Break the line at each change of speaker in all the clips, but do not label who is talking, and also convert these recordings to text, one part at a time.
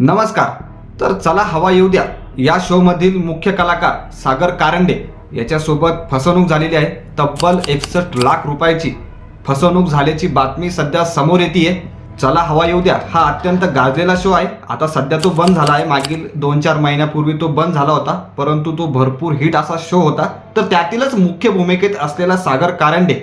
नमस्कार. तर चला हवा येऊ द्या. या शोमधील मुख्य कलाकार सागर कारंडे याच्यासोबत फसवणूक झालेली आहे. तब्बल एकसष्ट लाख रुपयाची फसवणूक झाल्याची बातमी सध्या समोर येते चला हवा येऊ द्या. हा अत्यंत गाजलेला शो आहे. आता सध्या तो बंद झाला आहे. मागील दोन चार महिन्यापूर्वी तो बंद झाला होता. परंतु तो भरपूर हिट असा शो होता. तर त्यातीलच मुख्य भूमिकेत असलेला सागर कारंडे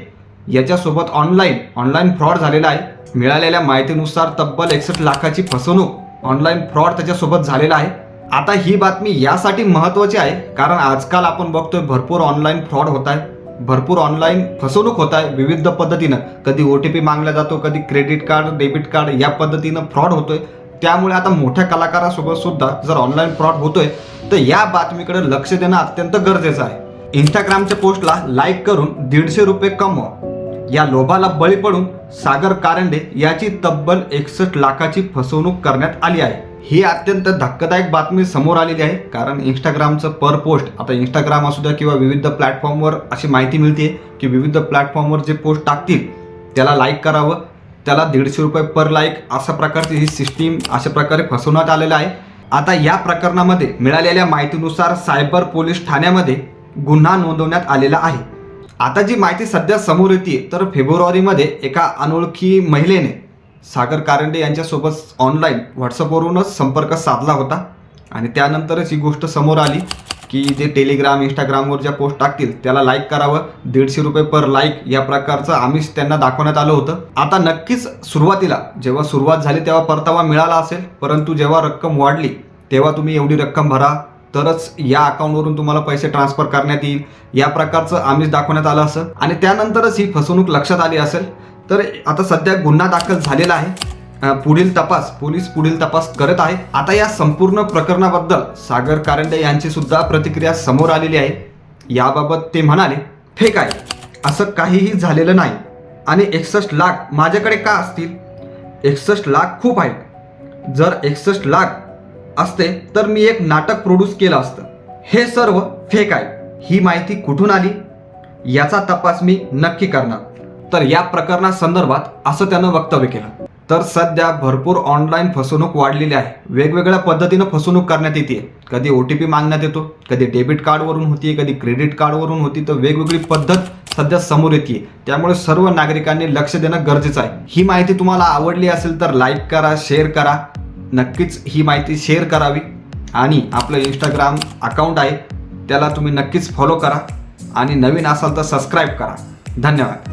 याच्यासोबत ऑनलाईन ऑनलाईन फ्रॉड झालेला आहे. मिळालेल्या माहितीनुसार तब्बल एकसष्ट लाखाची फसवणूक ऑनलाईन फ्रॉड त्याच्यासोबत झालेला आहे. आता ही बातमी यासाठी महत्त्वाची आहे कारण आजकाल आपण बघतोय भरपूर ऑनलाईन फ्रॉड होत आहे. भरपूर ऑनलाईन फसवणूक होत आहे विविध पद्धतीनं. कधी ओ टी पी मागला जातो कधी क्रेडिट कार्ड डेबिट कार्ड या पद्धतीनं फ्रॉड होतोय. त्यामुळे आता मोठ्या कलाकारासोबत सुद्धा जर ऑनलाईन फ्रॉड होतोय तर या बातमीकडे लक्ष देणं अत्यंत गरजेचं आहे. इंस्टाग्रामच्या पोस्टला लाईक करून दीडशे रुपये कमवा. या लोभाला बळी पडून सागर कारंडे याची तब्बल एकसष्ट लाखाची फसवणूक करण्यात आली आहे. ही अत्यंत धक्कादायक बातमी समोर आलेली आहे. कारण इंस्टाग्रामचं पर पोस्ट आता इंस्टाग्राम असू द्या किंवा विविध प्लॅटफॉर्मवर अशी माहिती मिळते की विविध प्लॅटफॉर्मवर जे पोस्ट टाकतील त्याला लाईक करावं त्याला दीडशे रुपये पर लाईक अशा प्रकारची ही सिस्टीम अशा प्रकारे फसवण्यात आलेलं आहे. आता या प्रकरणामध्ये मिळालेल्या माहितीनुसार सायबर पोलीस ठाण्यामध्ये गुन्हा नोंदवण्यात आलेला आहे. आता जी माहिती सध्या समोर येते तर फेब्रुवारीमध्ये एका अनोळखी महिलेने सागर कारंडे यांच्यासोबत ऑनलाईन व्हॉट्सअपवरूनच संपर्क साधला होता. आणि त्यानंतरच ही गोष्ट समोर आली की जे टेलिग्राम इंस्टाग्रामवर ज्या पोस्ट टाकतील त्याला लाईक करावं. दीडशे रुपये पर लाईक या प्रकारचं आमिष त्यांना दाखवण्यात आलं होतं. आता नक्कीच सुरुवातीला जेव्हा सुरुवात झाली तेव्हा परतावा मिळाला असेल परंतु जेव्हा रक्कम वाढली तेव्हा तुम्ही एवढी रक्कम भरा. तरच या अकाउंटवरून तुम्हाला पैसे ट्रान्सफर करण्यात येईल. या प्रकारचं आमिष दाखवण्यात आलं असं. आणि त्यानंतरच ही फसवणूक लक्षात आली असेल तर आता सध्या गुन्हा दाखल झालेला आहे. पुढील तपास पोलीस पुढील तपास करत आहे. आता या संपूर्ण प्रकरणाबद्दल सागर कारंडे यांची सुद्धा प्रतिक्रिया समोर आलेली आहे. याबाबत ते म्हणाले फेक आहे. असं काहीही झालेलं नाही. आणि एकसष्ट लाख माझ्याकडे का असतील? एकसष्ट लाख खूप आहेत. जर एकसष्ट लाख असते तर मी एक नाटक प्रोड्यूस केलं असतं. हे सर्व फेक आहे. ही माहिती कुठून आली? याचा तपास मी नक्की करणार. तर या प्रकरणासंदर्भात असं त्यानं वक्तव्य केलं. तर सध्या भरपूर ऑनलाईन फसवणूक वाढलेली आहे. वेगवेगळ्या पद्धतीनं फसवणूक करण्यात येते कधी ओ टी पी मागण्यात येतो कधी डेबिट कार्डवरून होती कधी क्रेडिट कार्डवरून होती तर वेगवेगळी पद्धत सध्या समोर येते त्यामुळे सर्व नागरिकांनी लक्ष देणं गरजेचं आहे. ही माहिती तुम्हाला आवडली असेल तर लाईक करा शेअर करा. नक्कीच ही माहिती शेअर करावी. आणि आपलं इंस्टाग्राम अकाउंट आहे त्याला तुम्ही नक्कीच फॉलो करा. आणि नवीन असाल तर सबस्क्राईब करा. धन्यवाद.